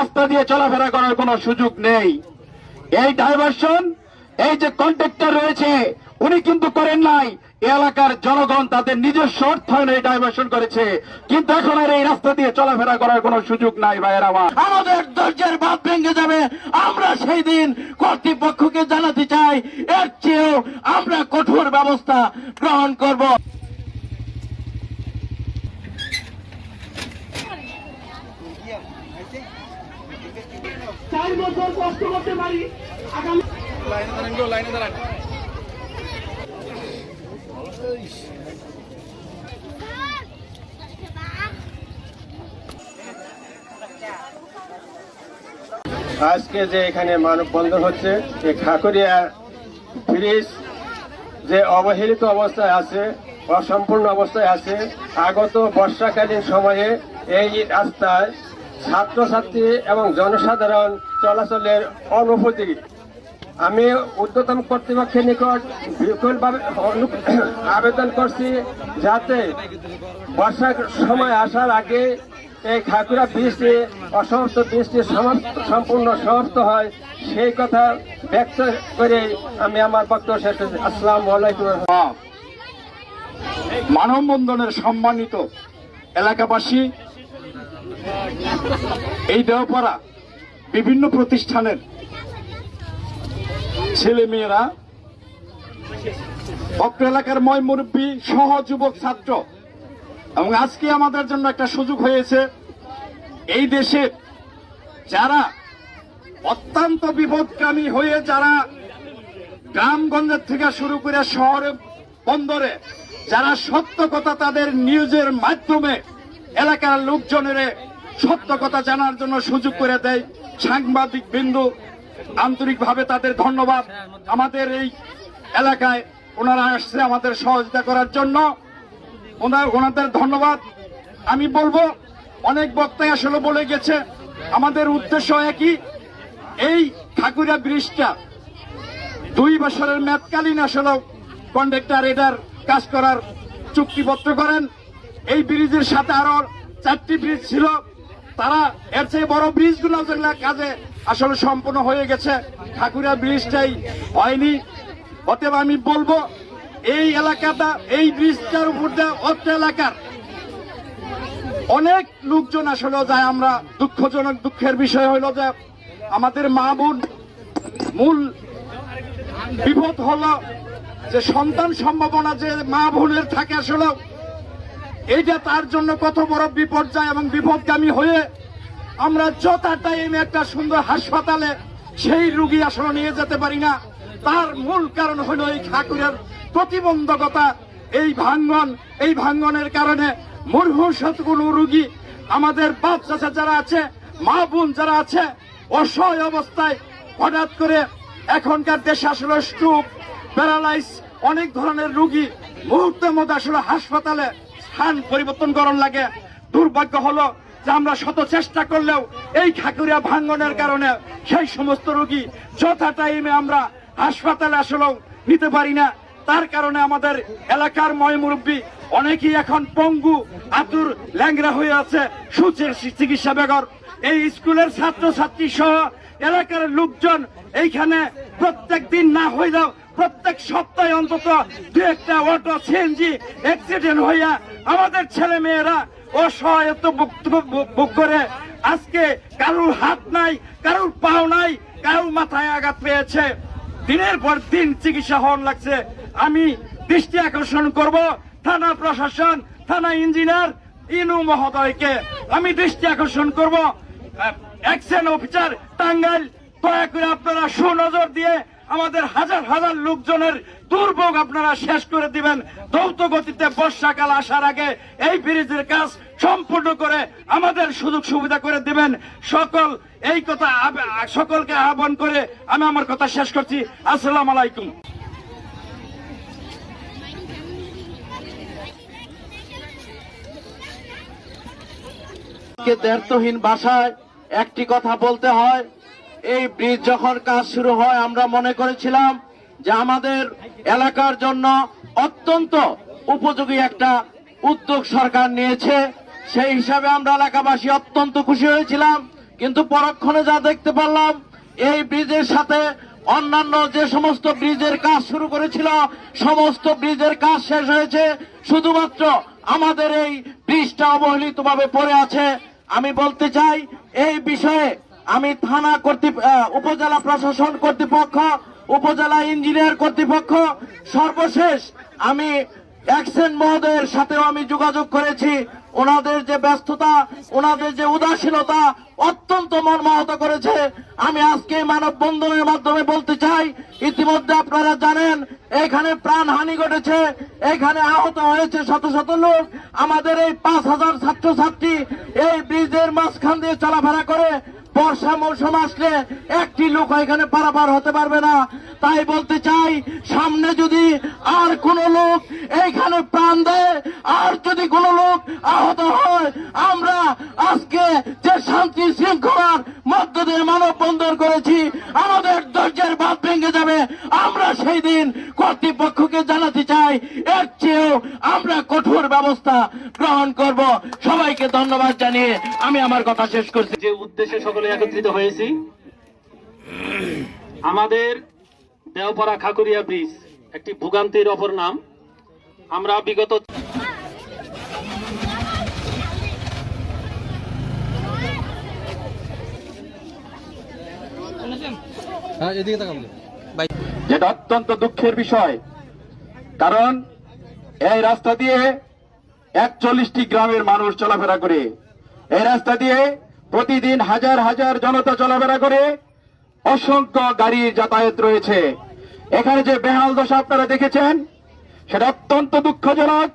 রাস্তা দিয়ে চলাফেরা করার কোনো সুযোগ নেই। এই ডাইভারশন এই যে কন্ট্রাক্টর রয়েছে, উনি কিন্তু করেন নাই। এলাকার জনগণ তাদের নিজস্ব অর্থায়নে এই ডাইভারশন করেছে। কিন্তু এখন আর এই রাস্তা দিয়ে চলাফেরা করার কোনো সুযোগ নাই, ভাইয়ের আমার। আমাদের ধৈর্যের বাদ ভেঙে যাবে। আমরা সেই দিন কর্তৃপক্ষকে জানাতে চাই, এর চেয়েও আমরা কঠোর ব্যবস্থা গ্রহণ করব। চার বছর কষ্ট করতে পারি। আগামী আজকে যে এখানে মানববন্ধন হচ্ছে এই খাকুরিয়া ব্রিজ যে অবহেলিত অবস্থায় আছে অসম্পূর্ণ অবস্থায় আছে আগত বর্ষাকালীন সময়ে এই রাস্তায় ছাত্রছাত্রী এবং জনসাধারণ চলাচলের অনুভূতি। আমি ঊর্ধ্বতন কর্তৃপক্ষের নিকট বিপুলভাবে আবেদন করছি যাতে বর্ষার সময় আসার আগে এই খাকুড়া বৃষ্টি অসমস্ত বৃষ্টি সম্পূর্ণ সমাপ্ত হয়, সেই কথা ব্যক্ত করে আমি আমার বক্তব্য শেষ করছি। আসসালামু আলাইকুম। মানববন্ধনের সম্মানিত এলাকাবাসী এই দেওপাড়া বিভিন্ন প্রতিষ্ঠানের ছেলে মেয়েরা অত্র এলাকার ময় মুরব্বী, সহ যুবক, ছাত্র। এবং আজকে আমাদের জন্য একটা সুযোগ হয়েছে, এই দেশে যারা অত্যন্ত বিপদকামী হয়ে যারা গ্রামগঞ্জের থেকে শুরু করে শহরে বন্দরে, যারা সত্য কথা তাদের নিউজের মাধ্যমে এলাকার লোকজনের সত্য কথা জানার জন্য সুযোগ করে দেয়। সাংবাদিক বিন্দু আন্তরিকভাবে তাদের ধন্যবাদ। আমাদের এই এলাকায় ওনারা আসছে আমাদের সহযোগিতা করার জন্য। ওনার ওনাদের ধন্যবাদ। আমি বলব, অনেক বক্তাই আসলে বলে গেছে, আমাদের উদ্দেশ্য একই। এই ঠাকুরা ব্রিজটা দুই বছরের মেয়াদকালীন আসলে কন্ডাক্টর এটার কাজ করার চুক্তিপত্র করেন। এই ব্রিজের সাথে আরও চারটি ব্রিজ ছিল। তারা এর চেয়ে বড় ব্রিজগুলো যেগুলো কাজে আসলে সম্পূর্ণ হয়ে গেছে ঠাকুরা ব্রিজটাই হয়নি। অতএব আমি বলব, এই এলাকাটা, এই ব্রিজটার উপর দিয়ে অত্র এলাকার অনেক লোকজন আসলে যায় আমরা। দুঃখজনক দুঃখের বিষয় হইল যে আমাদের মা বোন মূল বিপদ হলো যে সন্তান সম্ভাবনা যে মা বোনের থাকে আসলে এইটা তার জন্য কত বড় বিপর্যয় এবং বিপদগামী হয়ে আমরা যথা টাইমে একটা সুন্দর হাসপাতালে সেই রুগী আসলে নিয়ে যেতে পারি না। তার মূল কারণ হলো এই ঠাকুরের প্রতিবন্ধকতা, এই ভাঙ্গন, এই ভাঙ্গনের কারণে মূর্ভূষত কোনো রুগী, আমাদের বাপ চাচা যারা আছে, মা বোন যারা আছে, অসহায় অবস্থায় হঠাৎ করে এখনকার দেশে আসলে স্ট্রোক প্যারালাইজ অনেক ধরনের রুগী, মুহূর্তের মধ্যে আসলে হাসপাতালে। স্থান পরিবর্তন করার লাগে। দুর্ভাগ্য হলো যে আমরা শত চেষ্টা করলেও এই ঠাকুরিয়া ভাঙ্গনের কারণে সেই সমস্ত রোগী যথা টাইমে আমরা হাসপাতালে আসলেও নিতে পারি না। তার কারণে আমাদের এলাকার ময় মুরব্বী অনেকেই এখন পঙ্গু আতুর ল্যাংরা হয়ে আছে, সুচের চিকিৎসা বেগর। এই স্কুলের ছাত্র ছাত্রী সহ এলাকার লোকজন এইখানে প্রত্যেক দিন না হইলেও প্রত্যেক সপ্তাহে অন্তত দু একটা অটো, সিএনজি অ্যাক্সিডেন্ট হইয়া আমাদের ছেলে মেয়েরা অসহায়ত্ব বুক করে আজকে কারুর হাত নাই, কারুর পাও নাই, কারুর মাথায় আঘাত পেয়েছে। দিনের পর দিন চিকিৎসা হওয়ার লাগছে। আমি দৃষ্টি আকর্ষণ করব থানা প্রশাসন, থানা ইঞ্জিনিয়ার ইনু মহোদয়কে। আমি দৃষ্টি আকর্ষণ করব। অ্যাকশন অফিসার টাঙ্গাইল, দয়া করে আপনারা সুনজর দিয়ে আমাদের হাজার হাজার লোকজনের দুর্ভোগ আপনারা শেষ করে দিবেন। দ্রুত গতিতে বর্ষাকাল আসার আগে এই ব্রিজের কাজ সম্পূর্ণ করে আমাদের সুযোগ সুবিধা করে দিবেন। সকল এই কথা সকলকে আহ্বান করে আমি আমার কথা শেষ করছি। আসসালাম আলাইকুম। কে দ্ব্যর্থহীন ভাষায় একটি কথা বলতে হয়। এই ব্রিজ যখন কাজ শুরু হয়, আমরা মনে করেছিলাম যে আমাদের এলাকার জন্য অত্যন্ত উপযোগী একটা উদ্যোগ সরকার নিয়েছে। সেই হিসাবে আমরা এলাকাবাসী অত্যন্ত খুশি হয়েছিলাম। কিন্তু পরক্ষণে যা দেখতে পারলাম, এই ব্রিজের সাথে অন্যান্য যে সমস্ত ব্রিজের কাজ শুরু করেছিল, সমস্ত ব্রিজের কাজ শেষ হয়েছে। শুধুমাত্র আমাদের এই ব্রিজটা অবহেলিতভাবে পড়ে আছে। আমি বলতে চাই, এই বিষয়ে আমি থানা কর্তৃপ উপজেলা প্রশাসন কর্তৃপক্ষ, উপজেলা ইঞ্জিনিয়ার কর্তৃপক্ষ, সর্বশেষ আমি অ্যাকসেন মহোদয়ের সাথেও আমি যোগাযোগ করেছি। ওনাদের যে ব্যস্ততা, ওনাদের যে উদাসীনতা অত্যন্ত মর্মাহত করেছে। আমি আজকে মানববন্ধনের মাধ্যমে বলতে চাই, ইতিমধ্যে আপনারা জানেন, এখানে প্রাণহানি ঘটেছে। এখানে আহত হয়েছে শত শত লোক। আমাদের এই পাঁচ হাজার ছাত্রছাত্রী এই ব্রিজের মাঝখান দিয়ে চলাফেরা করে। বর্ষা মৌসুম আসলে একটি লোক এখানে পারাপার হতে পারবে না। তাই বলতে চাই, সামনে যদি আর কোন লোক এইখানে প্রাণ দেয়, আর যদি কোন লোক আহত হয়, আমরা আজকে যে শান্তি শৃঙ্খলার মধ্য দিয়ে মানব বন্ধন করেছি, আমাদের ধৈর্যের বাদ ভেঙে যাবে। আমরা সেই দিন কর্তৃপক্ষকে জানাতে চাই এর চেয়েও আমরা কঠোর ব্যবস্থা গ্রহণ করব। সবাইকে ধন্যবাদ জানিয়ে আমি আমার কথা শেষ করছি। যে উদ্দেশ্যে সকলে একত্রিত হয়েছি আমাদের দেওপাড়া খাকুরিয়া ব্রিজ একটি ভোগান্তির অপর নাম। আমরা বিগত যেটা অত্যন্ত দুঃখের বিষয়। কারণ এই রাস্তা দিয়ে একচল্লিশটি গ্রামের মানুষ চলাফেরা করে। এই রাস্তা দিয়ে প্রতিদিন হাজার হাজার জনতা চলাফেরা করে। অসংখ্য গাড়ির যাতায়াত রয়েছে। এখানে যে বেহাল দশা আপনারা দেখেছেন, সেটা অত্যন্ত দুঃখজনক।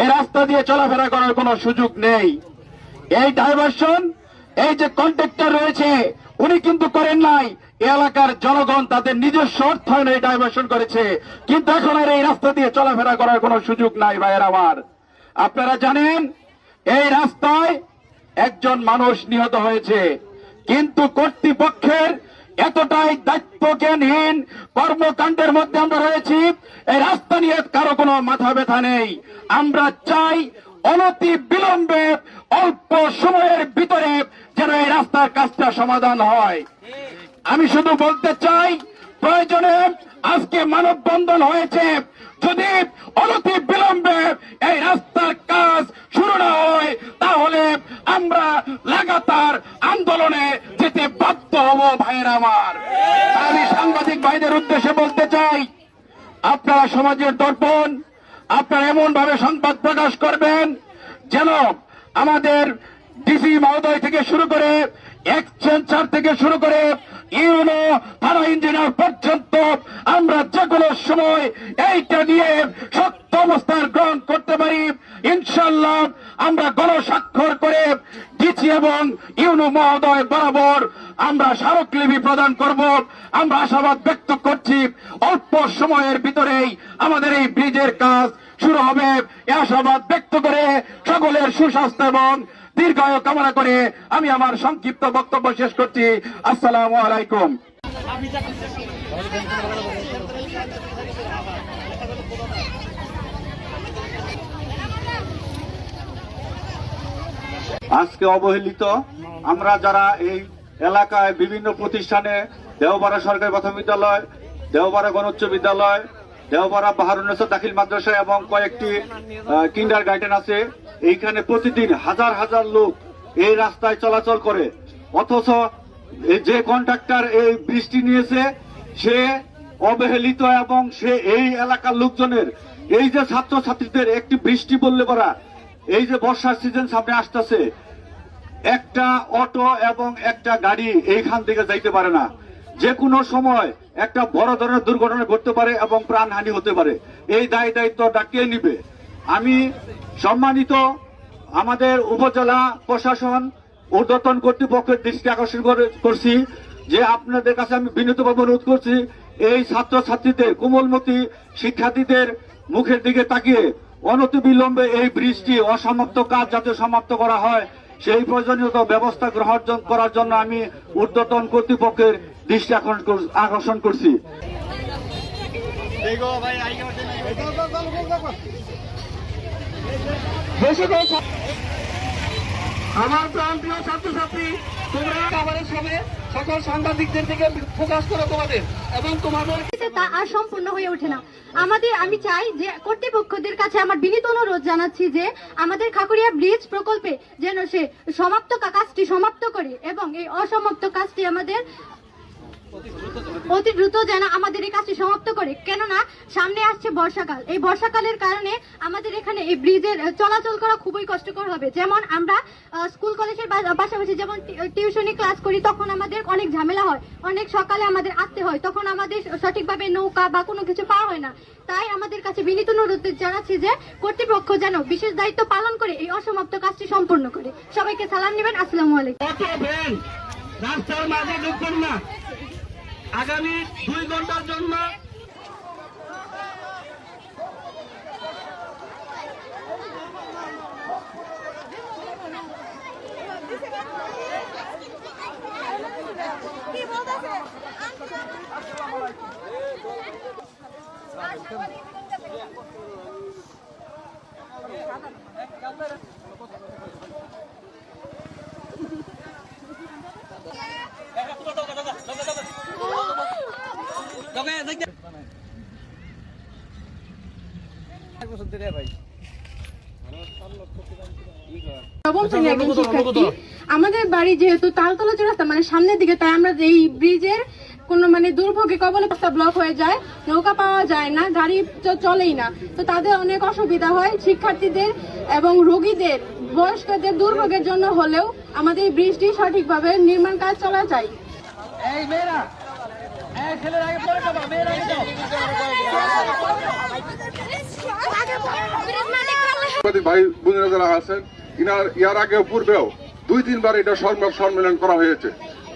এই রাস্তা দিয়ে চলাফেরা করার কোনো সুযোগ নেই। এই ডাইভার্সন এই যে কন্ট্রাক্টর রয়েছে উনি কিন্তু করেন নাই। এলাকার জনগণ তাদের নিজস্ব অর্থায়নে ডাইভার্সন করেছে। কিন্তু এখন আর এই রাস্তা দিয়ে চলাফেরা করার কোনো সুযোগ নাই ভাইয়ের আমার। আপনারা জানেন, এই রাস্তায় একজন মানুষ নিহত হয়েছে। কিন্তু কর্তৃপক্ষের এতটাই দায়িত্বজ্ঞানহীন কর্মকাণ্ডের মধ্যে আমরা রয়েছি, এই রাস্তা নিয়ে কারও কোনো মাথা ব্যথা নেই। আমরা চাই অনতি বিলম্বে অল্প সময়ের ভিতরে যেন এই রাস্তার কাজটা সমাধান হয়। আমি শুধু বলতে চাই, প্রয়োজনে আজকে মানববন্ধন হয়েছে। যদি অনতি বিলম্বে এই রাস্তার কাজ শুরু না হয়, তাহলে আমরা লাগাতার আন্দোলনে যেতে বাধ্য হব, ভাইয়ের আমার। আমি সাংবাদিক ভাইদের উদ্দেশ্যে বলতে চাই, আপনারা সমাজের দর্পণ, আপনারা এমন ভাবে সংবাদ প্রকাশ করবেন যেন আমাদের ডিসি মহোদয় থেকে শুরু করে এক্সচেঞ্জার থেকে শুরু করে ইউনো থানা ইঞ্জিনিয়ার পর্যন্ত আমরা যে কোনো সময় এইটা নিয়ে শক্ত অবস্থান গ্রহণ করতে পারি। ইনশাল্লাহ আমরা গণস্বাক্ষর করে ডিসি এবং ইউনো মহোদয় বরাবর আমরা স্মারকলিপি প্রদান করব। আমরা আশাবাদ ব্যক্ত করছি অল্প সময়ের ভিতরেই আমাদের এই ব্রিজের কাজ শুরু হবে। আশাবাদ ব্যক্ত করে সকলের সুস্বাস্থ্য এবং দীর্ঘায়ু কামনা করে আমি আমার সংক্ষিপ্ত বক্তব্য শেষ করছি। আসসালামু আলাইকুম। আজকে অবহেলিত আমরা যারা এই এলাকায় বিভিন্ন প্রতিষ্ঠানে দেওপাড়া সরকারি প্রাথমিক বিদ্যালয় দেওপাড়া গণোচ্চ বিদ্যালয় দেওপাড়া বাহারুন্নেসর দাখিল মাদ্রাসা এবং কয়েকটি কিন্ডার গার্ডেন আছে। এইখানে প্রতিদিন হাজার হাজার লোক এই রাস্তায় চলাচল করে। অথচ যে কন্ট্রাক্টর এই বৃষ্টি নিয়েছে, সে অবহেলিত এবং সে এই এলাকার লোকজনের, এই যে ছাত্রছাত্রীদের একটি বৃষ্টি বললে পরা, এই যে বর্ষার সিজন সামনে আসতেছে, একটা অটো এবং একটা গাড়ি এইখান থেকে যাইতে পারে না। যে কোনো সময় একটা বড় ধরনের দুর্ঘটনা ঘটতে পারে এবং প্রাণহানি হতে পারে। এই দায় দায়িত্ব ডাকিয়ে নিবে? আমি সম্মানিত আমাদের উপজেলা প্রশাসন ঊর্ধ্বতন কর্তৃপক্ষের দৃষ্টি আকর্ষণ করছি যে আপনাদের কাছে আমি বিনীতভাবে অনুরোধ করছি এই ছাত্রছাত্রীদের কোমলমতি শিক্ষার্থীদের মুখের দিকে তাকিয়ে অনতিবিলম্বে এই ব্রিজটি অসমাপ্ত কাজ যাতে সমাপ্ত করা হয় সেই প্রয়োজনীয় ব্যবস্থা গ্রহণ করার জন্য আমি ঊর্ধ্বতন কর্তৃপক্ষের দৃষ্টি আকর্ষণ কর- আমার প্রান্তীয় ছাত্রছাত্রী, তোমরা কভারেজ হবে সকল সাংবাদিকদের দিকে ফোকাস করো তোমাদের এবং তোমাদের তা আর সম্পূর্ণ হয়ে ওঠে না। আমাদের আমি চাই যে কর্তৃপক্ষদের কাছে আমার বিনীত অনুরোধ জানাচ্ছি যে আমাদের খাকুরিয়া ব্রিজ প্রকল্পে যেন সে সমাপ্ত কাজটি সমাপ্ত করে এবং এই অসমাপ্ত কাজটি আমাদের অতি দ্রুত যেন আমাদের এই কাজটি সমাপ্ত করে। কেননা, সামনে আসছে বর্ষাকাল। এই বর্ষাকালের কারণে আমাদের এখানে এই ব্রিজের চলাচল করা খুবই কষ্টকর হবে। যেমন আমরা স্কুল, কলেজের পাশাপাশি যেমন টিউশনি ক্লাস করি, তখন আমাদের অনেক ঝামেলা হয়। অনেক সকালে আমাদের আসতে হয়। তখন আমাদের সঠিকভাবে নৌকা বা কোনো কিছু পাওয়া হয় না। তাই আমাদের কাছে বিনীত অনুরোধ জানাচ্ছি যে, কর্তৃপক্ষ যেন বিশেষ দায়িত্ব পালন করে এই অসমাপ্ত কাজটি সম্পূর্ণ করে। সবাইকে সালাম নেবেন। আসসালামু আলাইকুম। রাস্তার মাঝে ঢুকবেন না। আগামী দুই ঘণ্টার জন্য নবম শ্রেণির একজন শিক্ষার্থী। আমাদের বাড়ি যেহেতু তালতলা রাস্তা মানে সামনের দিকে তাই আমরা এই ব্রিজের কোনো মানে দুর্ভোগে কবলে রাস্তা ব্লক হয়ে যায় নৌকা পাওয়া যায় না গাড়ি চলেই না। তো তাদের অনেক অসুবিধা হয় শিক্ষার্থীদের এবং রোগীদের বয়স্কদের দুর্ভোগের জন্য হলেও আমাদের এই ব্রিজটি সঠিকভাবে নির্মাণ কাজ চলা চাই। সাংবাদিক ভাই ইনার ইয়ার আগে পূর্বেও দুই, তিনবার এটা সম্মেলন করা হয়েছে।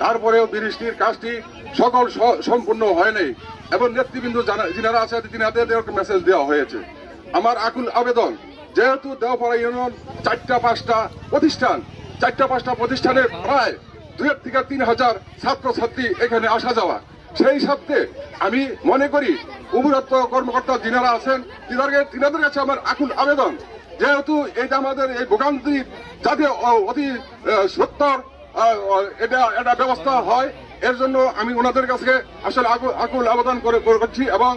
তারপরেও বৃষ্টির কাজটি সকল সম্পূর্ণ হয় নাই এবং নেতৃবৃন্দ যিনারা আছে তিনাদের মেসেজ দেওয়া হয়েছে। আমার আকুল আবেদন, যেহেতু দেওপাড়া ইউনিয়ন চারটা, পাঁচটা প্রতিষ্ঠান, চারটা, পাঁচটা প্রতিষ্ঠানে প্রায় দুই থেকে তিন হাজার ছাত্রছাত্রী এখানে আসা যাওয়া। সেই সাথে আমি মনে করি উপরত্ব কর্মকর্তা যিনারা আছেন তিনাদের তিনাদের কাছে আমার আকুল আবেদন। যেহেতু এটা আমাদের এই ভোগান্তি যাতে অতি সত্তর এটা একটা ব্যবস্থা হয়, এর জন্য আমি ওনাদের কাছে আসলে আকুল আবেদন করে করছি এবং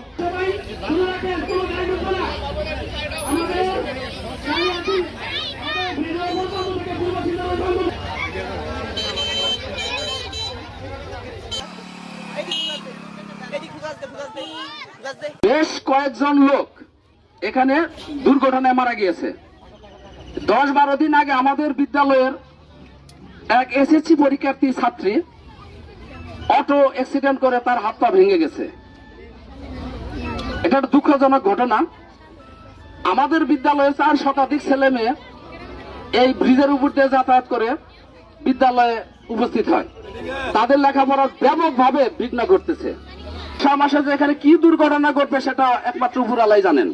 বেশ কয়েকজন লোক এখানে দুর্ঘটনায় মারা গিয়েছে। দশ বারো দিন আগে আমাদের বিদ্যালয়ের এক এসএসসি পরীক্ষার্থী ছাত্রী অটো অ্যাক্সিডেন্ট করে তার হাত পা ভেঙে গেছে। এটা একটা দুঃখজনক ঘটনা, আমাদের বিদ্যালয়ে চার শতাধিক ছেলে মেয়ে এই ব্রিজের উপর দিয়ে যাতায়াত করে বিদ্যালয়ে উপস্থিত হয়। তাদের লেখাপড়া ব্যাপকভাবে বিঘ্ন ঘটতেছে। ছয় মাসে যে এখানে কি দুর্ঘটনা ঘটবে সেটা একমাত্র উপরালাই জানেন।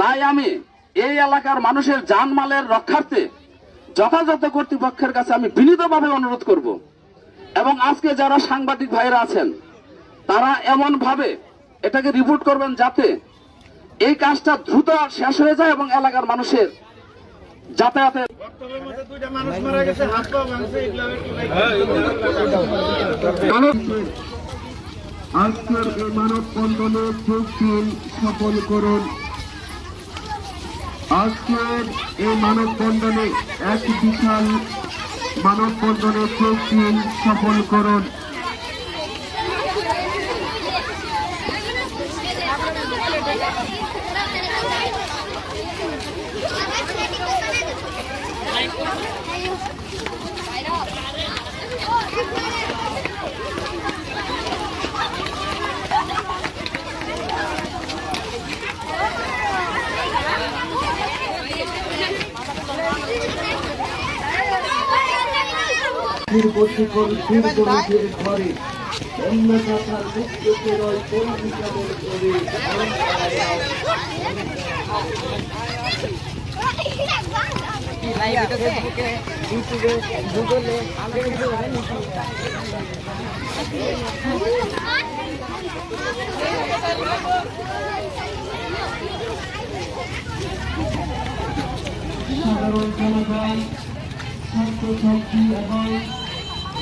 তাই আমি এই এলাকার মানুষের জানমালের রক্ষার্থে যথাযথ কর্তৃপক্ষের কাছে আমি বিনীতভাবে অনুরোধ করব। এবং আজকে যারা সাংবাদিক ভাইরা আছেন তারা এমন ভাবে এটাকে রিপোর্ট করবেন যাতে এই কাজটা দ্রুত শেষ হয়ে যায় এবং এলাকার মানুষের যাতায়াতের আজকের এই মানববন্ধনে যোগদিন সফল করুন। আজকের এই মানববন্ধনে এক বিশাল মানববন্ধনে যোগদিন সফল করুন। নির্বর্তিকর দীর্ঘমের ঘরে। অন্য কথার মুক্তকে রয় করে সাধারণ জনগণ ছাত্রছাত্রী এবং